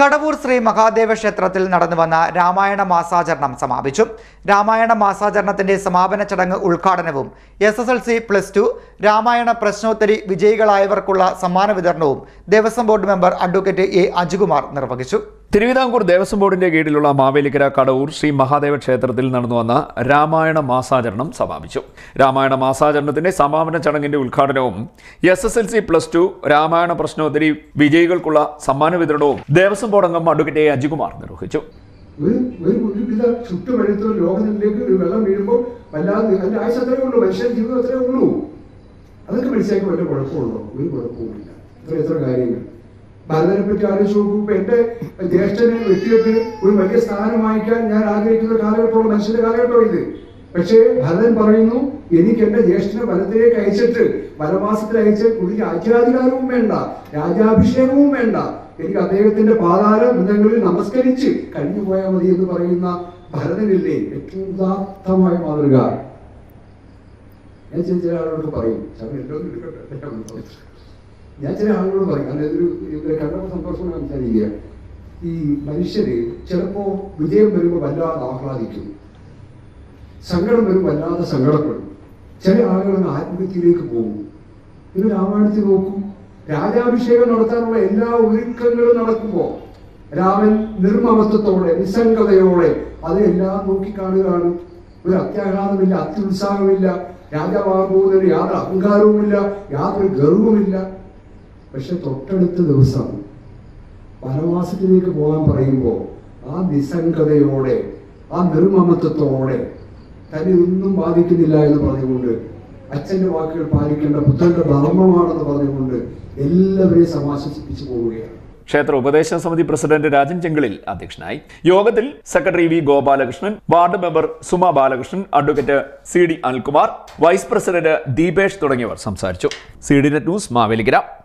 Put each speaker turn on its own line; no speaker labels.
കടവൂർ ശ്രീ മഹാദേവ ക്ഷേത്രത്തിൽ നടന്നു വന്ന രാമായണ മാസാചരണം സമാപിച്ചു. രാമായണ മാസാചരണത്തിന്റെ സമാപന ചടങ്ങ് ഉദ്ഘാടനവും S S L C plus two Ramayana പ്രശ്നോത്തരി വിജയികളായവർക്കുള്ള സമ്മാന വിതരണവും Devaswom board member advocate A Ajikumar നിർവഹിച്ചു.
തിരുവിതാംകൂർ ദേവസ്വം ബോർഡിന്റെ കീഴിലുള്ള മാവേലിക്കര കടവൂർ ശ്രീ മഹാദേവ ക്ഷേത്രത്തിൽ നടന്നു വന്ന രാമായണ മാസാചരണം സമാപിച്ചു. രാമായണ മാസാചരണത്തിന്റെ സമാപന ചടങ്ങിന്റെ ഉദ്ഘാടനവും S S L C plus two Ramayana പ്രശ്നോത്തരി വിജയികൾക്കുള്ള സമ്മാന വിതരണവും ദേവസ്വം ബോർഡ് അംഗം അഡ്വക്കേറ്റ് എ അജികുമാർ നിർവഹിച്ചു.
ഒരു ഒരു ലോകത്തിലേക്ക് ഒരു വെള്ളം വീഴുമ്പോൾ വല്ലാതെ അതിന്റെ ആയുസ് അത്രേ ഉള്ളൂ മനുഷ്യന്റെ ജീവിതം ഉള്ളൂ. അതൊക്കെ മനസ്സിലാക്കി വല്ല കുഴപ്പമുള്ളൂ ഒരു കുഴപ്പവുമില്ല. ഇത്ര എത്ര കാര്യങ്ങൾ. ഭരതനെ പറ്റി ആലോചിച്ച് നോക്കൂ. ഇപ്പൊ എന്റെ ജ്യേഷ്ഠനെ വ്യക്തികൾക്ക് ഒരു വലിയ സ്ഥാനം വാങ്ങിക്കാൻ ഞാൻ ആഗ്രഹിക്കുന്ന കാലഘട്ടമുള്ള മനുഷ്യന്റെ കാലഘട്ടം ഇത്? പക്ഷേ ഭരതൻ പറയുന്നു എനിക്ക് എന്റെ ജ്യേഷ്ഠനെ വനത്തിലേക്ക് അയച്ചിട്ട് വനവാസത്തിൽ അയച്ച് ഒരു രാജ്യാധികാരവും വേണ്ട രാജാഭിഷേകവും വേണ്ട. എനിക്ക് അദ്ദേഹത്തിന്റെ പാതാര ബന്ധങ്ങളിൽ നമസ്കരിച്ച് കഴിഞ്ഞു പോയാൽ മതി എന്ന് പറയുന്ന ഭരതനില്ലേ? ഏറ്റവും ഉദാത്തമായ മാതൃക. ഞാൻ ചില ചില ആളുകളോട് പറയും. ഞാൻ ചില ആളുകളോട് പറയും അതായത് ഒരു ഇവരെ കണ്ടപ്പോൾ സന്തോഷം സംസാരിക്കുക. ഈ മനുഷ്യര് ചിലപ്പോ വിജയം വരുമ്പോൾ വല്ലാതെ ആഹ്ലാദിക്കും. സങ്കടം വരുമ്പോൾ വല്ലാതെ സങ്കടപ്പെടും. ചില ആളുകൾ ആത്മഹത്യയിലേക്ക് പോകും. ഇത് രാമായണത്തിൽ നോക്കും രാജാഭിഷേകം നടത്താനുള്ള എല്ലാ ഒരുക്കങ്ങളും നടക്കുമ്പോൾ രാമൻ നിർമ്മമത്വത്തോടെ നിസ്സംഗതയോടെ അതെല്ലാം നോക്കിക്കാണുകയാണ്. ഒരു അത്യാഘാതമില്ല അത്യുത്സാഹമില്ല രാജാവാകുന്നതിന് യാതൊരു അഹങ്കാരവുമില്ല യാതൊരു ഗർവവുമില്ല പക്ഷെ തൊട്ടടുത്ത ദിവസം വനവാസത്തിലേക്ക് പോകാൻ പറയുമ്പോൾ ആ നിസ്സംഗതയോടെ ആ നിർമ്മമത്വത്തോടെ തന്നെ ഒന്നും ബാധിക്കുന്നില്ല എന്ന് പറഞ്ഞുകൊണ്ട് അച്ഛന്റെ വാക്കുകൾ പാലിക്കേണ്ട പുത്രന്റെ ധർമ്മമാണെന്ന് പറഞ്ഞുകൊണ്ട് എല്ലാവരെയും സമാശ്വസിപ്പിച്ചു പോവുകയാണ്.
ക്ഷേത്ര ഉപദേശക സമിതി പ്രസിഡന്റ് രാജൻ ചെങ്കിളിൽ അധ്യക്ഷനായി. യോഗത്തിൽ secretary V Gopalakrishnan ward member Suma Balakrishnan advocate C D Anilkumar vice president Deepesh തുടങ്ങിയവർ സംസാരിച്ചു. C D net news Mavelikara.